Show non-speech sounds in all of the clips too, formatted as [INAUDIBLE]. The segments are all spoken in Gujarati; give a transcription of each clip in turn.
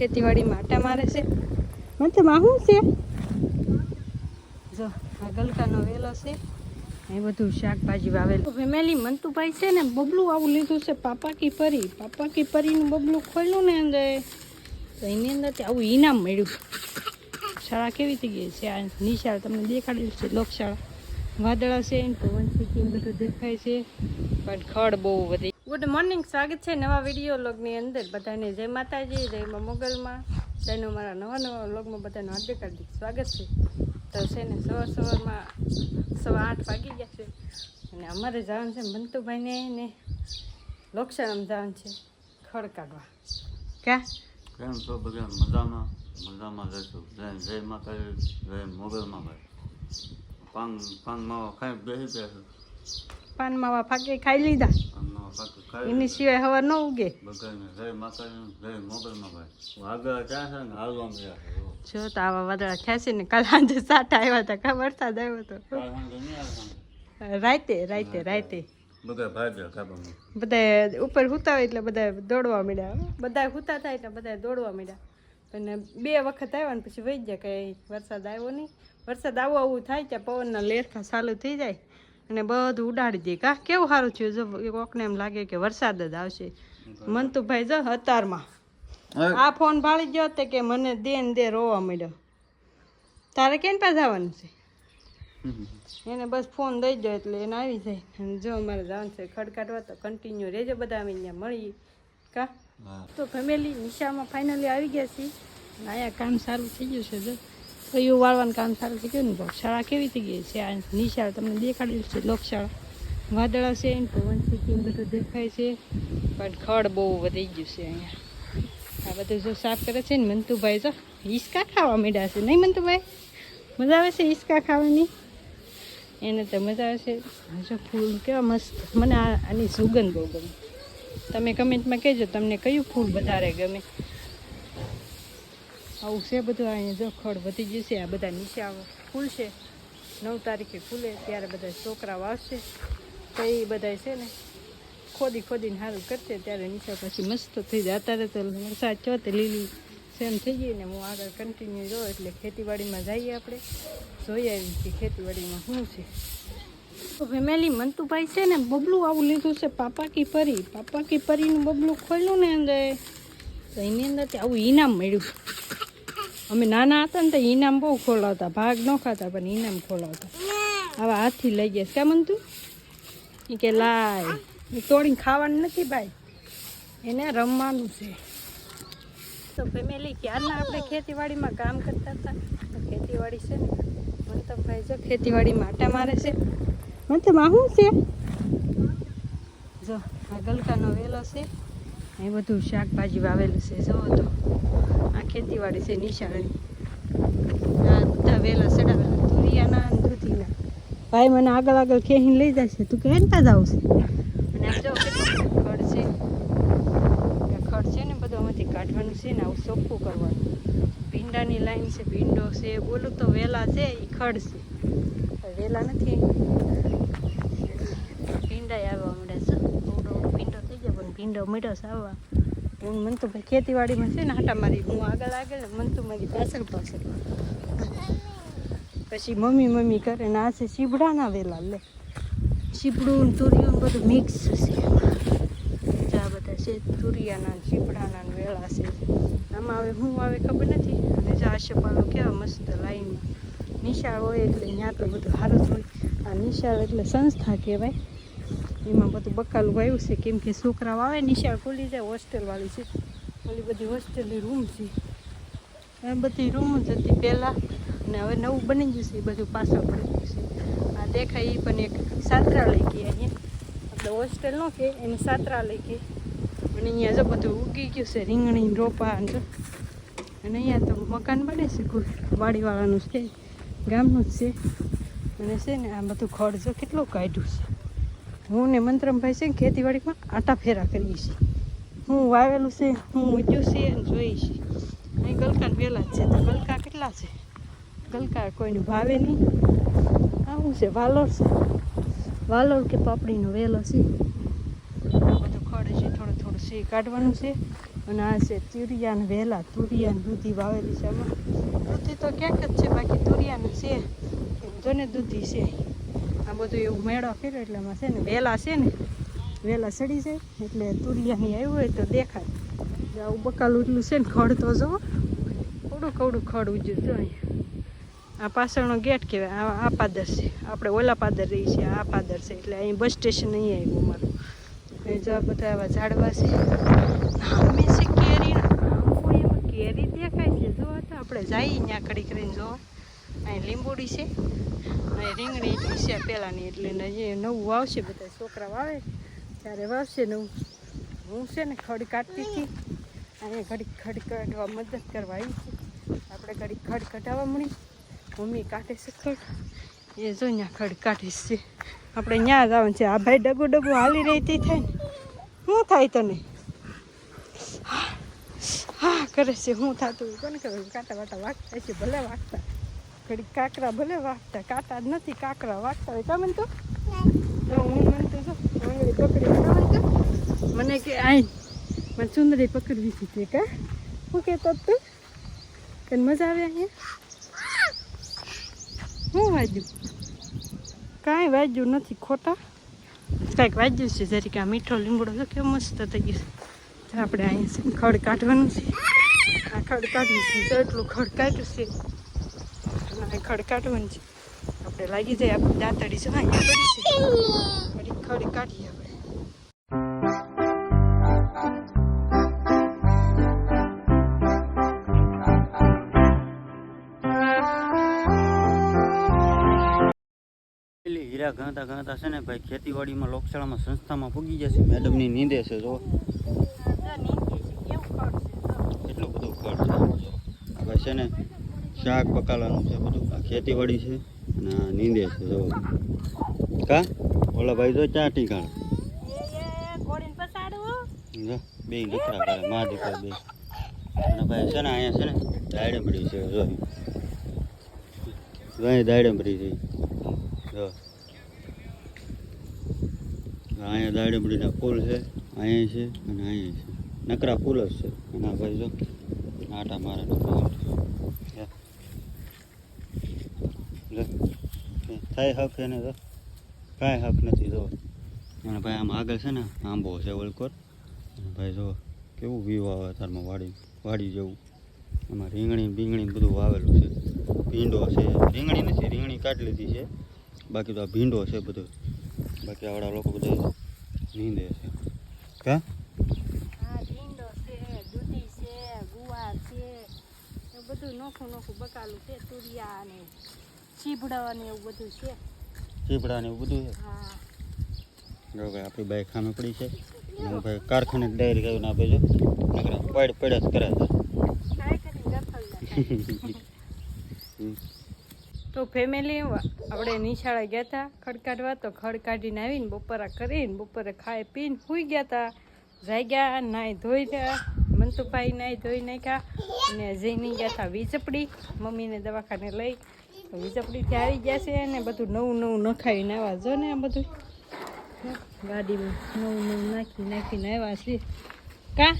ખેતીવાડીમાં આટા મારે છે. મને માં શું છે. જો, આ ગલકાનો વેલો છે. એ બધું શાકભાજી વાવેલું. ફેમિલી મંતુભાઈ છે ને, બબલું આવું લીધું છે, પાપા કી પરી. પાપા કી પરીનું બબલું ખોલ્યું ને અંદર. તો એની અંદર આવું ઇનામ મળ્યું. શાળા કેવી થઈ ગઈ છે? આ નિશાળ તમને દેખાડેલું છે, લોકશાળા. વાદળા છે પવન સિટી બધું દેખાય છે. પણ ખડ બહુ વધી ગુડ મોર્નિંગ સ્વાગત છે નવા વીડિયો વ્લોગની અંદર. બધાને જય માતાજી જય મા મોગલમાં. તેનું મારા નવા નવા વ્લોગમાં બધાનું હાર્દિક હાર્દિક સ્વાગત છે. તો છે ને સવાર સવારમાં સવા આઠ વાગી ગયા છે. અને અમારે જવાનું છે મંતુભાઈને ને લોકશાળામાં જવાનું છે ખડ કાઢવા. ક્યાં? કેમ છો બધા? મજામાં? મજામાં રહેશું જય જય માતાજી જય મોગલમાં ભાઈ. પાન પાન માવા ખાઈ બેસી પાન માવા ફાકે ખાઈ લીધા? પાન માવા એની સિવાય હવા ન ઉગે. જય જય છે છે. જો. તો આવા વાદળા ખેંચી ને? કાલ સાંજે સાટા આવ્યા હતા. કા વરસાદ આવ્યો હતો? રાતે રાતે રાતે. બધા ઉપર હુતા હોય એટલે બધા દોડવા મળ્યા બધા હુતા થાય એટલે બધા દોડવા મળ્યા. અને બે વખત આવ્યા ને પછી વહી ગયા. કે વરસાદ આવ્યો નહીં. વરસાદ આવું આવું થાય ત્યાં પવનના લેરખા ચાલુ થઈ જાય. અને બધું ઉડાડી દે. કા કેવું સારું થયું? જો કોકને એમ લાગે કે વરસાદ જ આવશે. મંતુભાઈ જો અતારમાં આ ફોન ભાળી ગયો તે કે મને દે ને દે રોવા મળ્યો તારે કેમ પાસે જવાનું છે? એને બસ ફોન દઈ દો એટલે એને આવી જાય. અને જો અમારે જવાનું છે ખડકાટવા તો કન્ટિન્યુ રહેજો બધા અમે અહીંયા મળીએ. કા? તો ફેમિલી નિશામાં ફાઇનલી આવી ગયા છીએ. અને અહીંયા કામ સારું થઈ ગયું છે જો. કયું વાળવાનું કામ સારું થઈ ગયું ને લોકશાળા શાળા કેવી થઈ ગઈ છે? આ નિશાળ તમને દેખાડેલું છે, લોકશાળા. વાદળા છે પવન સિક્કી બધું દેખાય છે. પણ ખડ બહુ વધી ગયું છે અહીંયા. આ બધું જો સાફ કરે છે ને મંતુભાઈ, જો હિસકા ખાવા માંડ્યા છે. નહીં મંતુભાઈ? મજા આવે છે હિસકા ખાવાની? એને તો મજા આવે છે. જો ફૂલ કેવા મસ્ત. મને આની સુગંધ બહુ ગમે. તમે કમેન્ટમાં કહેજો તમને કયું ફૂલ વધારે ગમે. આવું છે બધું અહીંયા જો ખડ વધી ગયું છે, આ બધા નીચે છે નવ તારીખે ખુલે ત્યારે બધા છોકરાઓ આવશે. તો એ બધા છે ને, ખોદી ખોદીને સારું કરશે, ત્યારે નીચે પછી મસ્ત થઈ જાય. અત્યારે તો વરસાદ તે લીલી સેમ થઈ ગઈ ને હું આગળ કન્ટિન્યુ જોઉં એટલે ખેતીવાડીમાં જઈએ આપણે. જોઈ આવી કે ખેતીવાડીમાં શું છે. તો ફેમિલી મંતુભાઈ છે ને, બબલું આવું લીધું છે પાપા કી પરી. પાપા કી પરીનું બબલું ખોલ્યું ને અંદર. તો એની અંદર આવું ઇનામ મળ્યું. અમે નાના હતા ને તો ઇનામ બહુ ખોલાવતા, ભાગ ન ખાતા, પણ ઈનામ ખોલાવતા. આવા હાથથી લઈ ગયા. કેમ મનતું એ કે લાય. તોડીને ખાવાનું નથી ભાઈ. એને રમવાનું છે. તો ફેમિલી ક્યારના આપણે ખેતીવાડીમાં કામ કરતા હતા. તો ખેતીવાડી છે ને મંતભાઈ જો ખેતીવાડીમાં આટા મારે છે. મંતમાં શું છે? જો, આ ગલકાનો વેલો છે. એ બધું શાકભાજી વાવેલું છે. જો તો. ખેતીવાડી છે નિશાળી. બધા વેલા સડાવેલા તુરિયાના અને દૂધીના. ભાઈ મને આગળ આગળ ખેહીને લઈ જશે તું કેમ પાસે આવશે અને આમ જો ખડ છે. ખડ છે ને બધું આમાંથી કાઢવાનું છે ને આવું સોપું કરવાનું. ભીંડાની લાઈન છે, ભીંડો છે બોલું તો વેલા છે એ ખડ છે. વેલા નથી. ભીંડા આવવા મળ્યા છે. પિંડો થઈ જાય પણ ભીંડો મળ્યો છે આવવા. હું મન તો ભાઈ ખેતીવાડીમાં છે ને આટા મારી હું આગળ આગળ ને મન તો મારી પાછળ પાછળ. પછી મમ્મી મમ્મી કરે ને આ છે સીબડાના વેલા, લે. સીબડું તુરિયું બધું મિક્સ છે. આ બધા છે તુરિયાના ને વેલા છે. આમાં હવે હું આવે ખબર નથી. અને જો આશપાલો કેવા મસ્ત લાઈનમાં. નિશાળ હોય એટલે ત્યાં તો બધું સારું જ હોય. આ નિશાળ એટલે સંસ્થા કહેવાય. એમાં બધું બકાલું વાવ્યું છે. કેમ કે છોકરાઓ આવે નિશાળ ખુલી જાય હોસ્ટેલવાળી છે. ઓલી બધી હોસ્ટેલની રૂમ છે. બધી રૂમ જ હતી પહેલાં. અને હવે નવું બની ગયું છે, એ બધું પાછળ પડી ગયું છે. આ દેખાય એ પણ એક છાત્રાલય કહે અહીંયા. એટલે હોસ્ટેલ ન કે, એને છાત્રાલય કહે અને અહીંયા જો બધું ઉગી ગયું છે, રીંગણી, રોપા અને અને અહીંયા તો મકાન બને છે વાડીવાળાનું છે, ગામનું જ છે. અને છે ને આ બધું જો કેટલું કાઢ્યું છે. હું ને મંત્રમભાઈ છે ખેતીવાડીમાં આટા ફેરા કરીએ છીએ. હું વાવેલું છે, હું મૂક્યું છે અને જોઈ છે. અહીં ગલકા પહેલાં જ છે, તો ગલકા કેટલા છે? ગલકા કોઈને ભાવે નહીં. આવું છે વાલોર છે? વાલોર કે પાપડીનો વેલો છે? આ બધું ખડ છે, થોડું થોડું છે કાઢવાનું છે. અને આ છે તુરિયાને વહેલા તુરિયાની દૂધી વાવેલી છે. આમાં દૂધી તો ક્યાંક જ છે, બાકી તુરિયાને છે. જોને દૂધી છે. બધું એવું મેળો કર્યો એટલે એમાં છે ને વહેલા છે ને વહેલા સડી જાય, એટલે તુરિયાની આવ્યું હોય તો દેખાય. આવું બકાલું એટલું છે ને ખડ તો જો કવડું કવડું ખડ ઉજ્યું તો અહીંયા. આ પાછળનો ગેટ કહેવાય, આ આ પાદર છે. આપણે ઓલા પાદર રહી છે આ પાદર છે. એટલે અહીં બસ સ્ટેશન અહીં આવ્યું અમારું. અહીં જો બધા આવા ઝાડવા છે. છે કેરી કેરી દેખાય છે? જો આપણે જઈએ ત્યાં કડી કરીને જો. અહીં લીંબુડી છે. અહીં રીંગણી છે પહેલાંની એટલે ને નવું વાવશે બધા છોકરા વાવે ત્યારે વાવશે નવું. હું છે ને ખડ કાઢતી હતી. અહીંયા ઘડી ખડ કાઢવા મદદ કરવા આવી છે આપણે ઘડી ખડ કઢાવવા મળી. મમ્મી કાઢે છે ખડ. એ જો ત્યાં ખડ કાઢીશ છે. આપણે ત્યાં જવાનું છે. આ ભાઈ ડગુ ડગુ હાલી રહીતી થાય ને. શું થાય તને? હા. કરે છે. હું થતું કોને ખબર? કાંટા વાટા વાગતા છે ભલે વાગતા. ઘડી કાકરા ભલે વાગતા કાંટા જ નથી કાકરા વાગતા હોય. તમે તો હું મને તો જો આંગળી પકડી મને કે આઈ મને ચુંદડી પકડવી હતી તે કા? શું કહેતો તું તને મજા આવે અહીંયા? શું વાજ્યું કાંઈ વાજ્યું નથી ખોટા. કાંઈક વાજ્યું છે જરીક આ મીઠો લીમડો તો કેવો મસ્ત થઈ ગયો છે. આપણે અહીંયા ખડ કાઢવાનું છે. આ ખડ કાઢ્યું છે તો એટલું ખડ કાઢ્યું છે. અને આ ખડ કાઢવાનું છે આપણે લાગી જાય આપણે દાંતડી છે અહીંયા પડી છે. ખડી ખડ કાઢીએ આપણે. હીરા ગાંતા ગાંતા છે ને ભાઈ ખેતીવાડીમાં લોકશાળામાં સંસ્થામાં પૂગી જશે મેડમની નીંદે છે જો એટલું બધું ખર્ચ છે. ભાઈ છે ને શાક પકાવવાનું છે બધું. આ ખેતીવાડી છે અને આ નીંદે છે જો કા? ઓલા ભાઈ જો ચા ટીકાણ બે નખરા કરે, મા દીકરા બે. અને ભાઈ છે ને અહીંયા છે ને દાડમડી છે જો અહીં દાયડમડી છે. જો અહીંયા દાડમડીના ફૂલ છે, અહીંયા છે અને અહીંયા છે. નકરા ફૂલ જ છે. એના ભાઈ જો, આટા મારે થાય હક એને તો. કાંઈ હક નથી, જો. અને ભાઈ આમ આગળ છે ને, આંબો છે વલકોર ભાઈ જો, કેવું વ્યૂ આવે તારમાં વાડી વાડી જેવું. એમાં રીંગણી, બીંગણી બધું વાવેલું છે. ભીંડો છે. રીંગણી નથી, રીંગણી કાઢી લીધી છે. બાકી તો આ ભીંડો છે બધો. બાકી આવડા લોકો બધા નીંદે છે. કા? બધું નોખું નોખું બકાલું છે, તુરિયા ને ચીભડા ને એવું બધું છે. ચીપડા ને એવું બધું છે? હા. જો ભાઈ આપણી બાઈક સામે પડી છે. હું ભાઈ કારખાને ડાયરી કરીને આપે છે. નકરા પડ પડ્યા જ કરે છે. [LAUGHS] તો ફેમિલી આપણે નિશાળે ગયા હતા ખડ કાઢવા તો ખડ કાઢીને આવીને બપોરા કરીને બપોરે ખાઈ પીને સૂઈ ગયા હતા જાગ્યા નાહી ધોઈ રહ્યા. મંતુભાઈ નાહી ધોઈ નાખ્યા. અને જઈને ગયા હતા વીજપડી મમ્મીને દવાખાને લઈ. તો વીજપડીથી આવી ગયા છે અને બધું નવું નવું નખાવી નાવા જો ને આ બધું. ગાડીમાં નવું નવું નાખી નાખી નાવા છે કા?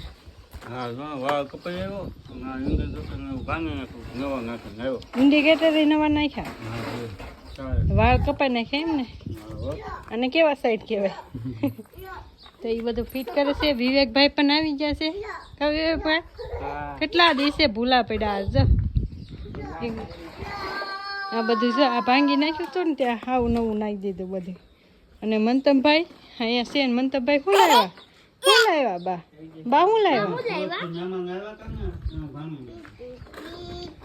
ઇન્ડિકેટર નવા નાખ્યા? વાળ કપાઈ નાખ્યા એમ ને અને કેવા સાઈડ કહેવાય? તો એ બધું ફિટ કરે છે. વિવેકભાઈ પણ આવી ગયા છે. વિવેકભાઈ? કેટલા દિવસે ભૂલા પડ્યા? જો. આ બધું જો આ ભાંગી નાખ્યું હતું ને ત્યાં હાવ નવું નાખી દીધું બધું. અને મંતમભાઈ અહીંયા છે ને મંતમભાઈ શું લાવ્યા? શું લાવ્યા બા? બા શું લાવ્યા?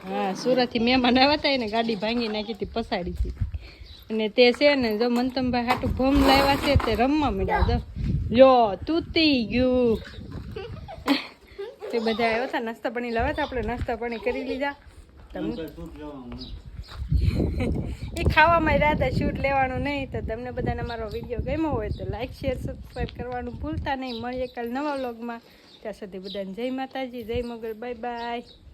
હું સુરતથી મહેમાન આવ્યા હતા એને ગાડી ભાંગી નાખી હતી પસાડી હતી. અને તે છે ને જો મંતમભાઈ હાટું ભમ લાવ્યા છે તે રમવા મળ્યા જો યો તૂટી ગયું. તે બધા આવ્યા હતા નાસ્તા પાણી લાવ્યા હતા આપણે નાસ્તા પાણી કરી લીધા. તમને હું તો દૂધ લેવાનું. [LAUGHS] એ ખાવામાં રાધા શૂટ લેવાનું નહીં તો તમને બધાને મારો વીડિયો ગમ્યો હોય તો લાઈક શેર સબસ્ક્રાઈબ કરવાનું ભૂલતા નહીં. મળીએ કાલ નવા વ્લોગમાં ત્યાં સુધી બધાને જય માતાજી, જય મગર બાય બાય